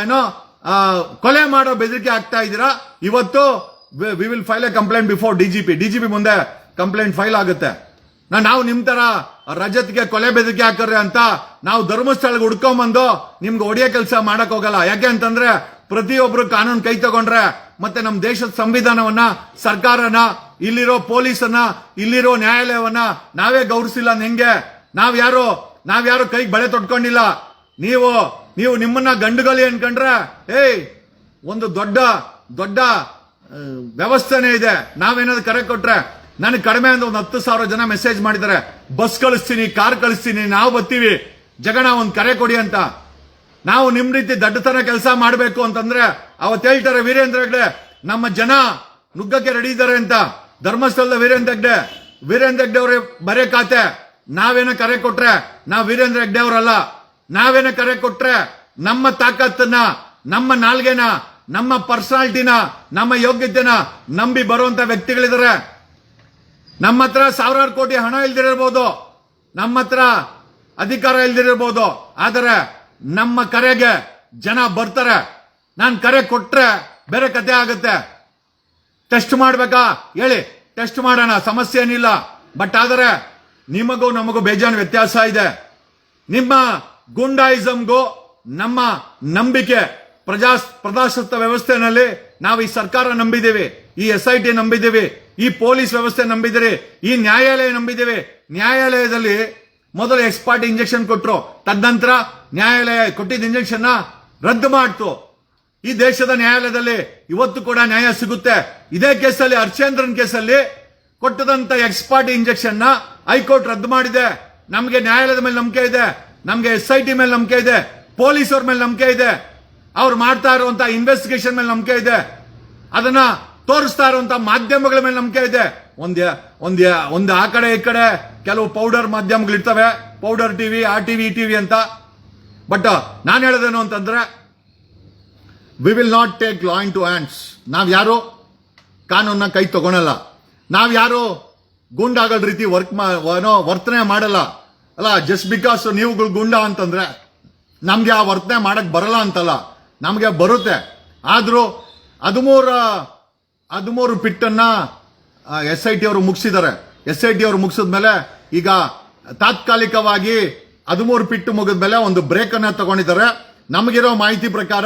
ಏನೋ ಕೊಲೆ ಮಾಡೋ ಬೆದರಿಕೆ ಆಗ್ತಾ ಇದ್ದೀರಾ? ಇವತ್ತು we will file a complaint before D G P D G P ಮುಂದೆ ಕಂಪ್ಲೇಂಟ್ ಫೈಲ್ ಆಗುತ್ತೆ. ನಾವು ನಿಮ್ ತರ ರಜತ್ಗೆ ಕೊಲೆ ಬೆದರಿಕೆ ಹಾಕರ್ರೆ ಅಂತ ನಾವು ಧರ್ಮಸ್ಥಳಕ್ಕೆ ಹುಡ್ಕೊಂಬಂದು ನಿಮ್ಗೆ ಒಡೆಯ ಕೆಲಸ ಮಾಡಕ್ ಹೋಗಲ್ಲ. ಯಾಕೆ ಅಂತಂದ್ರೆ ಪ್ರತಿಯೊಬ್ರು ಕಾನೂನು ಕೈ ತಗೊಂಡ್ರೆ ಮತ್ತೆ ನಮ್ಮ ದೇಶದ ಸಂವಿಧಾನವನ್ನ ಸರ್ಕಾರನ ಇಲ್ಲಿರೋ ಪೊಲೀಸನ್ನ, ಇಲ್ಲಿರೋ ನ್ಯಾಯಾಲಯವನ್ನ ನಾವೇ ಗೌರವಿಸಿಲ್ಲ ಹೆಂಗೆ ನಾವ್ಯಾರೋ ನಾವ್ಯಾರು ಕೈಗೆ ಬಳೆ ತೊಟ್ಕೊಂಡಿಲ್ಲ. ನೀವು ನೀವು ನಿಮ್ಮನ್ನ ಗಂಡುಗಲಿ ಅನ್ಕಂಡ್ರೆ, ಏಯ್, ಒಂದು ದೊಡ್ಡ ದೊಡ್ಡ ವ್ಯವಸ್ಥೆನೇ ಇದೆ. ನಾವೇನಾದ್ರು ಕರೆ ಕೊಟ್ರೆ ನನಗೆ ಕಡಿಮೆ ಅಂದ್ರೆ ಒಂದು ಹತ್ತು ಸಾವಿರ ಜನ ಮೆಸೇಜ್ ಮಾಡಿದ್ದಾರೆ. ಬಸ್ ಕಳಿಸ್ತೀನಿ, ಕಾರ್ ಕಳಿಸ್ತೀನಿ, ನಾವು ಬರ್ತೀವಿ. ಜಗಣ, ಒಂದು ಕರೆ ಕೊಡಿ ಅಂತ. ನಾವು ನಿಮ್ ರೀತಿ ದಡ್ಡತನ ಕೆಲಸ ಮಾಡಬೇಕು ಅಂತಂದ್ರೆ ಅವತ್ತು ಹೇಳ್ತಾರೆ, ವೀರೇಂದ್ರ ಹೆಗ್ಡೆ, ನಮ್ಮ ಜನ ನುಗ್ಗಕ್ಕೆ ರೆಡಿ ಇದ್ದಾರೆ ಅಂತ. ಧರ್ಮಸ್ಥಳದ ವೀರೇಂದ್ರ ಹೆಗ್ಡೆ. ವೀರೇಂದ್ರ ಹೆಗ್ಡೆ ಅವ್ರಿಗೆ ಬರೇ ಖಾತೆ. ನಾವೇನ ಕರೆ ಕೊಟ್ರೆ, ನಾವು ವೀರೇಂದ್ರ ಹೆಗ್ಡೆ ಅವರಲ್ಲ. ನಾವೇನ ಕರೆ ಕೊಟ್ರೆ, ನಮ್ಮ ತಾಕತ್ತನ್ನ, ನಮ್ಮ ನಾಲ್ಗೆನ, ನಮ್ಮ ಪರ್ಸನಾಲಿಟಿನ, ನಮ್ಮ ಯೋಗ್ಯತೆನ ನಂಬಿ ಬರುವಂತ ವ್ಯಕ್ತಿಗಳಿದ್ದಾರೆ ನಮ್ಮ ಹತ್ರ ಸಾವಿರಾರು ಕೋಟಿ ಹಣ ಇಲ್ದಿರಬಹುದು. ನಮ್ಮ ಹತ್ರ ಅಧಿಕಾರ ಇಲ್ದಿರಬಹುದು. ಆದರೆ ನಮ್ಮ ಕರೆಗೆ ಜನ ಬರ್ತಾರೆ. ನಾನು ಕರೆ ಕೊಟ್ರೆ ಬೇರೆ ಕತೆ ಆಗುತ್ತೆ. ಟೆಸ್ಟ್ ಮಾಡ್ಬೇಕಾ? ಹೇಳಿ. ಟೆಸ್ಟ್ ಮಾಡೋಣ. ಸಮಸ್ಯೆ ಏನಿಲ್ಲ. ಬಟ್ ಆದರೆ, ನಿಮಗೂ ನಮಗೂ ಬೇಜಾನ್ ವ್ಯತ್ಯಾಸ ಇದೆ. ನಿಮ್ಮ ಗುಂಡಾಯಿಸಮ್ಗೂ ನಮ್ಮ ನಂಬಿಕೆ ಪ್ರಜಾ, ಪ್ರಜಾಸತ್ತ ವ್ಯವಸ್ಥೆನಲ್ಲಿ ನಾವು ಈ ಸರ್ಕಾರ ನಂಬಿದ್ದೀವಿ, ಈ ಎಸ್ ಐ ಟಿ ನಂಬಿದ್ದೀವಿ, ಈ ಪೊಲೀಸ್ ವ್ಯವಸ್ಥೆ ನಂಬಿದಿರಿ ಈ ನ್ಯಾಯಾಲಯ ನಂಬಿದ್ದೀವಿ. ನ್ಯಾಯಾಲಯದಲ್ಲಿ ಮೊದಲು ಎಕ್ಸ್ಪರ್ಟ್ ಇಂಜೆಕ್ಷನ್ ಕೊಟ್ಟರು ತದನಂತರ ನ್ಯಾಯಾಲಯ ಕೊಟ್ಟಿದ್ದ ಇಂಜೆಕ್ಷನ್ ರದ್ದು ಮಾಡ್ತು. ಈ ದೇಶದ ನ್ಯಾಯಾಲಯದಲ್ಲಿ ಇವತ್ತು ಕೂಡ ನ್ಯಾಯ ಸಿಗುತ್ತೆ. ಇದೇ ಕೇಸಲ್ಲಿ ಹರ್ಷೇಂದ್ರನ್ ಕೇಸಲ್ಲಿ ಕೊಟ್ಟದಂತ ಎಕ್ಸ್ಪರ್ಟ್ ಇಂಜೆಕ್ಷನ್ನ ಹೈಕೋರ್ಟ್ ರದ್ದು ಮಾಡಿದೆ. ನಮಗೆ ನ್ಯಾಯಾಲಯದ ಮೇಲೆ ನಂಬಿಕೆ ಇದೆ. ನಮಗೆ ಎಸ್ ಐ ಟಿ ಮೇಲೆ ನಂಬಿಕೆ ಇದೆ. ಪೊಲೀಸರ ಮೇಲೆ ನಂಬಿಕೆ ಇದೆ. ಅವ್ರು ಮಾಡ್ತಾ ಇರುವಂತಹ ಇನ್ವೆಸ್ಟಿಗೇಷನ್ ಮೇಲೆ ನಂಬಿಕೆ ಇದೆ. ಅದನ್ನ ತೋರಿಸ್ತಾ ಇರುವಂತಹ ಮಾಧ್ಯಮಗಳ ಮೇಲೆ ನಂಬಿಕೆ ಇದೆ. ಒಂದ್ ಒಂದ್ ಒಂದು ಆ ಕಡೆ ಈ ಕಡೆ ಕೆಲವು ಪೌಡರ್ ಮಾಧ್ಯಮಗಳು ಇರ್ತವೆ ಪೌಡರ್ ಟಿವಿ, ಆ ಟಿವಿ ಟಿವಿ ಅಂತ. ಬಟ್ ನಾನು ಹೇಳೋದೇನು ಅಂತಂದ್ರೆ we will not take law into hands ನಾವು ಯಾರೋ? ಕಾನೂನ ಕೈ ತಗೊಳಲ್ಲ. ನಾವು ಯಾರೋ? ಗುಂಡಾಗಳ ರೀತಿ ವರ್ಕ್ ಏನೋ ವರ್ತನೆ ಮಾಡಲ್ಲ. ಅಲ್ಲ ಜಸ್ಟ್ ಬಿಕಾಸ್ ನೀವುಗಳು ಗುಂಡ ಅಂತಂದ್ರೆ, ನಮಗೆ ಆ ವರ್ತನೆ ಮಾಡಕ್ ಬರಲ್ಲ ಅಂತಲ್ಲ. ನಮಗೆ ಬರುತ್ತೆ. ಆದರೂ ಹದಿಮೂರ, ಹದಿಮೂರು ಪಿಟ್ಟನ್ನು ಎಸ್ ಐ ಟಿ ಅವರು ಮುಗಿಸಿದ್ದಾರೆ ಎಸ್ ಐ ಟಿ ಅವರು ಮುಗಿಸಿದ್ಮೇಲೆ ಈಗ ತಾತ್ಕಾಲಿಕವಾಗಿ ಹದಿಮೂರು ಪಿಟ್ಟು ಮುಗಿದ್ಮೇಲೆ ಒಂದು ಬ್ರೇಕ್ ಅನ್ನ ತಗೊಂಡಿದ್ದಾರೆ. ನಮಗಿರೋ ಮಾಹಿತಿ ಪ್ರಕಾರ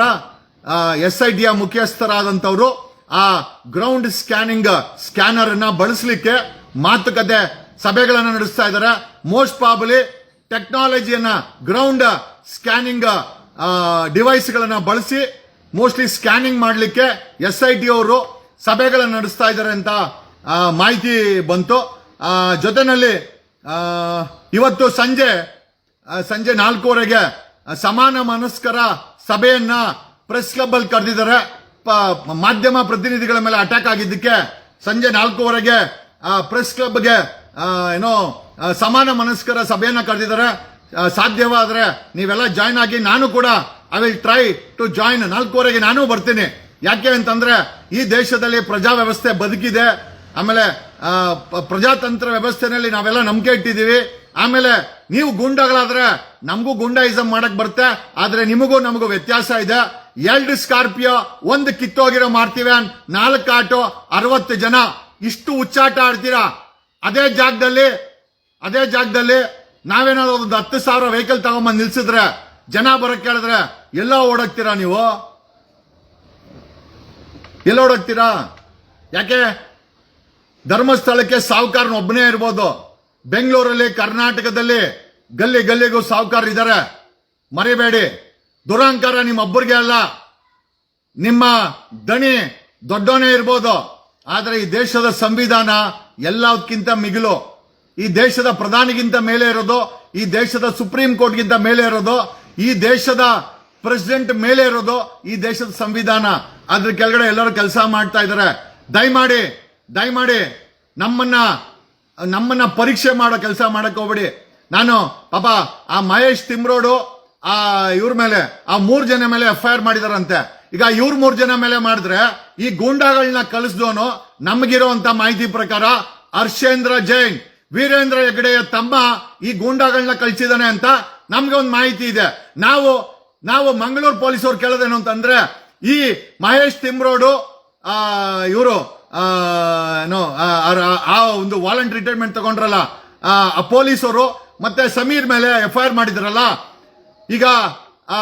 ಎಸ್ ಐ ಡಿಯ ಮುಖ್ಯಸ್ಥರಾದಂಥವರು ಆ ಗ್ರೌಂಡ್ ಸ್ಕ್ಯಾನಿಂಗ್ ಸ್ಕ್ಯಾನರ್ ಅನ್ನ ಬಳಸಲಿಕ್ಕೆ ಮಾತುಕತೆ ಸಭೆಗಳನ್ನು ನಡೆಸ್ತಾ ಇದ್ದಾರೆ ಮೋಸ್ಟ್ ಪ್ರಾಬಲಿ ಟೆಕ್ನಾಲಜಿಯನ್ನ ಗ್ರೌಂಡ್ ಸ್ಕ್ಯಾನಿಂಗ್ ಡಿವೈಸ್ ಗಳನ್ನ ಬಳಸಿ ಮೋಸ್ಟ್ಲಿ ಸ್ಕ್ಯಾನಿಂಗ್ ಮಾಡಲಿಕ್ಕೆ ಎಸ್ ಐ ಟಿ ಅವರು ಸಭೆಗಳನ್ನು ನಡೆಸ್ತಾ ಇದ್ದಾರೆ ಅಂತ ಮಾಹಿತಿ ಬಂತು. ಜೊತೆನಲ್ಲಿ ಇವತ್ತು ಸಂಜೆ ಸಂಜೆ ನಾಲ್ಕೂವರೆಗೆ ಸಮಾನ ಮನಸ್ಕರ ಸಭೆಯನ್ನ ಪ್ರೆಸ್ ಕ್ಲಬ್ ಅಲ್ಲಿ ಕರೆದಿದ್ದಾರೆ. ಮಾಧ್ಯಮ ಪ್ರತಿನಿಧಿಗಳ ಮೇಲೆ ಅಟ್ಯಾಕ್ ಆಗಿದ್ದಕ್ಕೆ ಸಂಜೆ ನಾಲ್ಕೂವರೆಗೆ ಪ್ರೆಸ್ ಕ್ಲಬ್ಗೆ ಏನೋ ಸಮಾನ ಮನಸ್ಕರ ಸಭೆಯನ್ನ ಕರೆದಿದ್ದಾರೆ. ಸಾಧ್ಯವಾದರೆ ನೀವೆಲ್ಲ ಜಾಯ್ನ್ ಆಗಿ ನಾನು ಕೂಡ I will try to join ನಾಲ್ಕೂವರೆಗೆ ನಾನು ಬರ್ತೀನಿ. ಯಾಕೆ ಅಂತಂದ್ರೆ ಈ ದೇಶದಲ್ಲಿ ಪ್ರಜಾ ವ್ಯವಸ್ಥೆ ಬದುಕಿದೆ. ಆಮೇಲೆ ಪ್ರಜಾತಂತ್ರ ವ್ಯವಸ್ಥೆನಲ್ಲಿ ನಾವೆಲ್ಲ ನಂಬಿಕೆ ಇಟ್ಟಿದ್ದೀವಿ. ಆಮೇಲೆ ನೀವು ಗುಂಡಗಳಾದ್ರೆ ನಮಗೂ ಗುಂಡಾಯಿಸಂ ಮಾಡಕ್ ಬರುತ್ತೆ. ಆದ್ರೆ ನಿಮಗೂ ನಮಗೂ ವ್ಯತ್ಯಾಸ ಇದೆ. ಎರಡು ಸ್ಕಾರ್ಪಿಯೋ, ಒಂದು ಕಿತ್ತೋಗಿರೋ ಮಾರ್ತೀವಿ ನಾಲ್ಕು ಆಟೋ, ಅರವತ್ತು ಜನ. ಇಷ್ಟು ಹುಚ್ಚಾಟ ಆಡ್ತೀರಾ? ಅದೇ ಜಾಗದಲ್ಲಿ ಅದೇ ಜಾಗದಲ್ಲಿ ನಾವೇನಾದ್ರು ಒಂದು ಹತ್ತು ಸಾವಿರ ವೆಹಿಕಲ್ ತಗೊಂಬಂದು ನಿಲ್ಸಿದ್ರೆ, ಜನ ಬರಕ್ ಕೇಳಿದ್ರೆ, ಎಲ್ಲ ಓಡೋಗ್ತೀರಾ ನೀವು? ಎಲ್ಲ ಓಡೋಗ್ತೀರಾ? ಯಾಕೆ? ಧರ್ಮಸ್ಥಳಕ್ಕೆ ಸಾಹುಕಾರನ ಒಬ್ಬನೇ ಇರ್ಬೋದು. ಬೆಂಗಳೂರಲ್ಲಿ, ಕರ್ನಾಟಕದಲ್ಲಿ ಗಲ್ಲಿ ಗಲ್ಲಿಗೂ ಸಾಹುಕಾರ ಇದ್ದಾರೆ ಮರಿಬೇಡಿ. ದುರಹಂಕಾರ ನಿಮ್ಮ ಒಬ್ಬರಿಗೆ ಅಲ್ಲ. ನಿಮ್ಮ ದಣಿ ದೊಡ್ಡವನೇ ಇರ್ಬೋದು. ಆದರೆ ಈ ದೇಶದ ಸಂವಿಧಾನ ಎಲ್ಲದಕ್ಕಿಂತ ಮಿಗಿಲು. ಈ ದೇಶದ ಪ್ರಧಾನಿಗಿಂತ ಮೇಲೆ ಇರೋದು, ಈ ದೇಶದ ಸುಪ್ರೀಂ ಕೋರ್ಟ್ಗಿಂತ ಮೇಲೆ ಇರೋದು, ಈ ದೇಶದ ಪ್ರೆಸಿಡೆಂಟ್ ಮೇಲೆ ಇರೋದು, ಈ ದೇಶದ ಸಂವಿಧಾನ. ಅದ್ರ ಕೆಳಗಡೆ ಎಲ್ಲರೂ ಕೆಲಸ ಮಾಡ್ತಾ ಇದ್ದಾರೆ. ದಯಮಾಡಿ ದಯಮಾಡಿ ನಮ್ಮನ್ನ ನಮ್ಮನ್ನ ಪರೀಕ್ಷೆ ಮಾಡೋ ಕೆಲಸ ಮಾಡಕ್ ಹೋಗ್ಬೇಡಿ. ನಾನು ಪಾಪ ಆ ಮಹೇಶ್ ತಿಮ್ರೋಡು ಆ ಇವ್ರ ಮೇಲೆ ಆ ಮೂರ್ ಜನ ಮೇಲೆ ಎಫ್ ಐ ಆರ್ ಮಾಡಿದಾರಂತೆ. ಈಗ ಇವ್ರ ಮೂರ್ ಜನ ಮೇಲೆ ಮಾಡಿದ್ರೆ ಈ ಗೂಂಡಾಗಳನ್ನ ಕಳಿಸ್ದೋನು ನಮಗಿರುವಂತ ಮಾಹಿತಿ ಪ್ರಕಾರ ಹರ್ಷೇಂದ್ರ ಜೈನ್ ವೀರೇಂದ್ರ ಹೆಗಡೆಯ ತಮ್ಮ ಈ ಗೂಂಡಾಗಳನ್ನ ಕಳಿಸಿದಾನೆ ಅಂತ ನಮ್ಗೆ ಒಂದು ಮಾಹಿತಿ ಇದೆ. ನಾವು ನಾವು ಮಂಗಳೂರು ಪೊಲೀಸರು ಕೇಳೋದೇನು ಅಂತಂದ್ರೆ ಈ ಮಹೇಶ್ ತಿಮ್ರೋಡು ಆ ಇವರು ಆ, ಒಂದು ವಾಲಂಟ್ ರಿಟೈರ್ಮೆಂಟ್ ತಗೊಂಡ್ರಲ್ಲ ಆ ಪೊಲೀಸರು ಮತ್ತೆ ಸಮೀರ್ ಮೇಲೆ ಎಫ್ ಐ ಆರ್ ಮಾಡಿದ್ರಲ್ಲ ಈಗ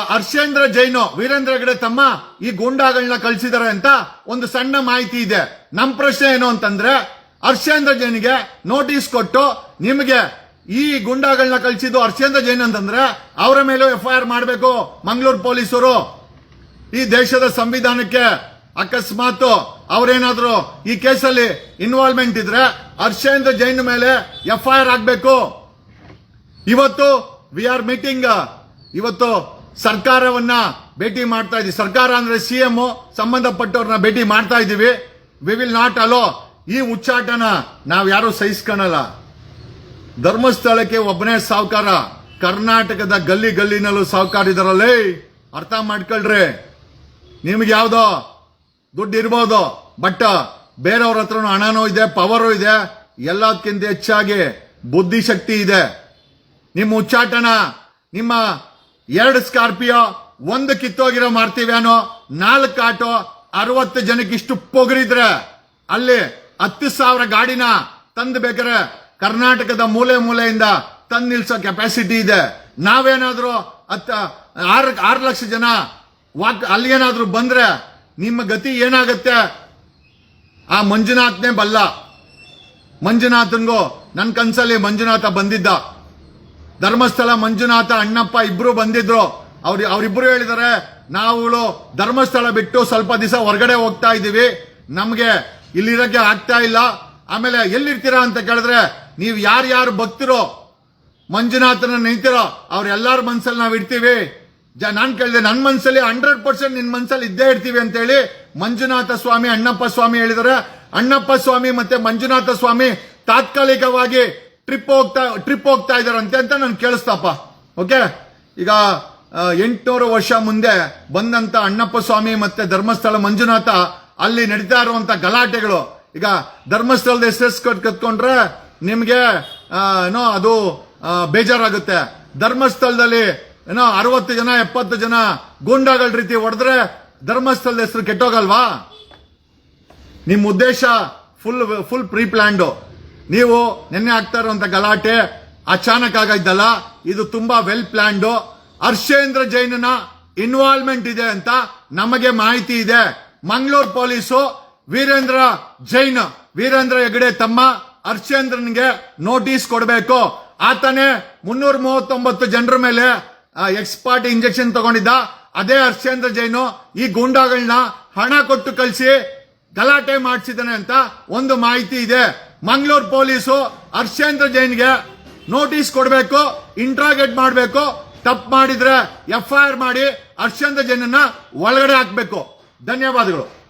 ಹರ್ಷೇಂದ್ರ ಜೈನು, ವೀರೇಂದ್ರ ಹೆಗಡೆ ತಮ್ಮ ಈ ಗೂಂಡಾಗಳನ್ನ ಕಳಿಸಿದಾರೆ ಅಂತ ಒಂದು ಸಣ್ಣ ಮಾಹಿತಿ ಇದೆ. ನಮ್ಮ ಪ್ರಶ್ನೆ ಏನು ಅಂತಂದ್ರೆ, ಹರ್ಷೇಂದ್ರ ಜೈನಿಗೆ ನೋಟಿಸ್ ಕೊಟ್ಟು ನಿಮಗೆ ಈ ಗುಂಡಾಗಳನ್ನ ಕಳಿಸಿದ್ದು ಹರ್ಷೇಂದ್ರ ಜೈನ್ ಅಂತಂದ್ರೆ ಅವರ ಮೇಲೂ ಎಫ್ ಐ ಆರ್ ಮಾಡಬೇಕು, ಮಂಗಳೂರು ಪೊಲೀಸರು. ಈ ದೇಶದ ಸಂವಿಧಾನಕ್ಕೆ ಅಕಸ್ಮಾತ್ ಅವರೇನಾದರೂ ಈ ಕೇಸಲ್ಲಿ ಇನ್ವಾಲ್ವ್ಮೆಂಟ್ ಇದ್ರೆ ಹರ್ಷೇಂದ್ರ ಜೈನ್ ಮೇಲೆ ಎಫ್ ಐ ಆರ್ ಆಗ್ಬೇಕು. ಇವತ್ತು ವಿ ಆರ್ ಮೀಟಿಂಗ್ ಇವತ್ತು ಸರ್ಕಾರವನ್ನ ಭೇಟಿ ಮಾಡ್ತಾ ಇದ್ದೀವಿ. ಸರ್ಕಾರ ಅಂದ್ರೆ ಸಿಎಂ ಸಂಬಂಧಪಟ್ಟವ್ರನ್ನ ಭೇಟಿ ಮಾಡ್ತಾ ಇದ್ದೀವಿ. ವಿ ವಿಲ್ ನಾಟ್ ಅಲೋ ಈ ಉಚ್ಚಾಟನ ನಾವು ಯಾರು ಸಹಿಸ್ಕೊಳಲ್ಲ. ಧರ್ಮಸ್ಥಳಕ್ಕೆ ಒಬ್ಬನೇ ಸಾವುಕಾರ, ಕರ್ನಾಟಕದ ಗಲ್ಲಿ ಗಲ್ಲಿನಲ್ಲೂ ಸಾವುಕಾರ ಇದಾರಲ್ಲೇ? ಅರ್ಥ ಮಾಡ್ಕೊಳ್ರಿ. ನಿಮ್ಗೆ ಯಾವ್ದೋ ದುಡ್ಡು ಇರ್ಬೋದು, ಬಟ್ ಬೇರೆಯವ್ರ ಹತ್ರನೂ ಹಣನೂ ಇದೆ ಪವರು ಇದೆ. ಎಲ್ಲದಕ್ಕಿಂತ ಹೆಚ್ಚಾಗಿ ಬುದ್ಧಿಶಕ್ತಿ ಇದೆ. ನಿಮ್ಮ ಉಚ್ಚಾಟನ ನಿಮ್ಮ ಎರಡು ಸ್ಕಾರ್ಪಿಯೋ, ಒಂದು ಕಿತ್ತೋಗಿರೋ ಮಾಡ್ತೀವೇನೋ ನಾಲ್ಕು ಆಟೋ, ಅರವತ್ತು ಜನಕ್ಕೆ ಇಷ್ಟು ಪೊಗರಿದ್ರೆ, ಅಲ್ಲಿ ಹತ್ತು ಸಾವಿರ ಗಾಡಿನ ತಂದು ಬೇಕಾದ್ರೆ ಕರ್ನಾಟಕದ ಮೂಲೆ ಮೂಲೆಯಿಂದ ತಂದು ನಿಲ್ಸೋ ಕೆಪಾಸಿಟಿ ಇದೆ. ನಾವೇನಾದ್ರೂ ಹತ್ತ, ಆರು ಆರು ಲಕ್ಷ ಜನ ವಾಕ್, ಅಲ್ಲಿಗೇನಾದ್ರೂ ಬಂದ್ರೆ ನಿಮ್ಮ ಗತಿ ಏನಾಗತ್ತೆ? ಆ ಮಂಜುನಾಥ್ನೇ ಬಲ್ಲ. ಮಂಜುನಾಥನ್ಗೂ ನನ್ನ ಕನ್ಸಲ್ಲಿ ಮಂಜುನಾಥ ಬಂದಿದ್ದ. ಧರ್ಮಸ್ಥಳ ಮಂಜುನಾಥ ಅಣ್ಣಪ್ಪ ಇಬ್ರು ಬಂದಿದ್ರು. ಅವ್ರು ಅವರಿಬ್ರು ಹೇಳಿದ್ದಾರೆ ನಾವು ಧರ್ಮಸ್ಥಳ ಬಿಟ್ಟು ಸ್ವಲ್ಪ ದಿವಸ ಹೊರಗಡೆ ಹೋಗ್ತಾ ಇದೀವಿ ನಮಗೆ ಇಲ್ಲಿರೋಕ್ಕೆ ಆಗ್ತಾ ಇಲ್ಲ. ಆಮೇಲೆ ಎಲ್ಲಿರ್ತೀರಾ ಅಂತ ಕೇಳಿದ್ರೆ, ನೀವು ಯಾರ್ಯಾರು ಭಕ್ತಿರೋ, ಮಂಜುನಾಥನ ನಿಂತಿರೋ ಅವ್ರೆಲ್ಲಾರ ಮನ್ಸಲ್ಲಿ ನಾವು ಇಡ್ತೀವಿ ಜ, ನಾನು ಕೇಳಿದೆ ನನ್ನ ಮನ್ಸಲ್ಲಿ ಹಂಡ್ರೆಡ್ ಪರ್ಸೆಂಟ್ ನಿನ್ ಮನ್ಸಲ್ಲಿ ಇದ್ದೇ ಇರ್ತೀವಿ ಅಂತ ಹೇಳಿ ಮಂಜುನಾಥ ಸ್ವಾಮಿ, ಅಣ್ಣಪ್ಪ ಸ್ವಾಮಿ ಹೇಳಿದಾರೆ. ಅಣ್ಣಪ್ಪ ಸ್ವಾಮಿ ಮತ್ತೆ ಮಂಜುನಾಥ ಸ್ವಾಮಿ ತಾತ್ಕಾಲಿಕವಾಗಿ ಟ್ರಿಪ್ ಹೋಗ್ತಾ ಟ್ರಿಪ್ ಹೋಗ್ತಾ ಇದಾರಂತೆ ಅಂತ ನಾನು ಕೇಳಿಸ್ತಪ್ಪ. ಓಕೆ? ಈಗ ಎಂಟುನೂರು ವರ್ಷ ಮುಂದೆ ಬಂದಂತ ಅಣ್ಣಪ್ಪ ಸ್ವಾಮಿ ಮತ್ತೆ ಧರ್ಮಸ್ಥಳ ಮಂಜುನಾಥ ಅಲ್ಲಿ ನಡೀತಾ ಇರುವಂತ ಗಲಾಟೆಗಳು. ಈಗ ಧರ್ಮಸ್ಥಳದ ಎಸ್ ಕತ್ಕೊಂಡ್ರೆ ನಿಮ್ಗೆ ಏನೋ ಅದು ಬೇಜಾರಾಗುತ್ತೆ. ಧರ್ಮಸ್ಥಳದಲ್ಲಿ, ಏನೋ ಅರವತ್ತು ಜನ, ಎಪ್ಪತ್ತು ಜನ ಗೂಂಡಾಗಳ ರೀತಿ ಹೊಡೆದ್ರೆ ಧರ್ಮಸ್ಥಳದ ಹೆಸರು ಕೆಟ್ಟೋಗಲ್ವಾ? ನಿಮ್ಮ ಉದ್ದೇಶ ಫುಲ್ ಫುಲ್ ಪ್ರೀ ಪ್ಲಾನ್ಡ್ ನೀವು ನಿನ್ನೆ ಆಗ್ತಾ ಇರುವಂತ ಗಲಾಟೆ ಅಚಾನಕ್ ಆಗಿದ್ದಲ್ಲ ಇದು ತುಂಬಾ ವೆಲ್ ಪ್ಲಾನ್ಡ್ ಹರ್ಷೇಂದ್ರ ಜೈನನ ಇನ್ವಾಲ್ವ್ಮೆಂಟ್ ಇದೆ ಅಂತ ನಮಗೆ ಮಾಹಿತಿ ಇದೆ. ಮಂಗಳೂರು ಪೊಲೀಸು ವೀರೇಂದ್ರ ಜೈನ್, ವೀರೇಂದ್ರ ಹೆಗಡೆ ತಮ್ಮ ಹರ್ಷೇಂದ್ರನ್ಗೆ ನೋಟಿಸ್ ಕೊಡಬೇಕು. ಆತನೇ ಮುನ್ನೂರ ಮೂವತ್ತೊಂಬತ್ತು ಜನರ ಮೇಲೆ ಎಕ್ಸ್ಪರ್ಟ್ ಇಂಜೆಕ್ಷನ್ ತಗೊಂಡಿದ್ದ. ಅದೇ ಹರ್ಷೇಂದ್ರ ಜೈನು ಈ ಗೂಂಡಾಗಳನ್ನ ಹಣ ಕೊಟ್ಟು ಕಳಿಸಿ ಗಲಾಟೆ ಮಾಡಿಸಿದಾನೆ ಅಂತ ಒಂದು ಮಾಹಿತಿ ಇದೆ. ಮಂಗಳೂರು ಪೊಲೀಸು ಹರ್ಷೇಂದ್ರ ಜೈನ್ಗೆ ನೋಟಿಸ್ ಕೊಡಬೇಕು ಇಂಟ್ರಾಗೇಟ್ ಮಾಡಬೇಕು, ತಪ್ಪು ಮಾಡಿದ್ರೆ ಎಫ್ ಐ ಆರ್ ಮಾಡಿ ಹರ್ಷೇಂದ್ರ ಜೈನನ್ನ ಒಳಗಡೆ ಹಾಕಬೇಕು. ಧನ್ಯವಾದಗಳು.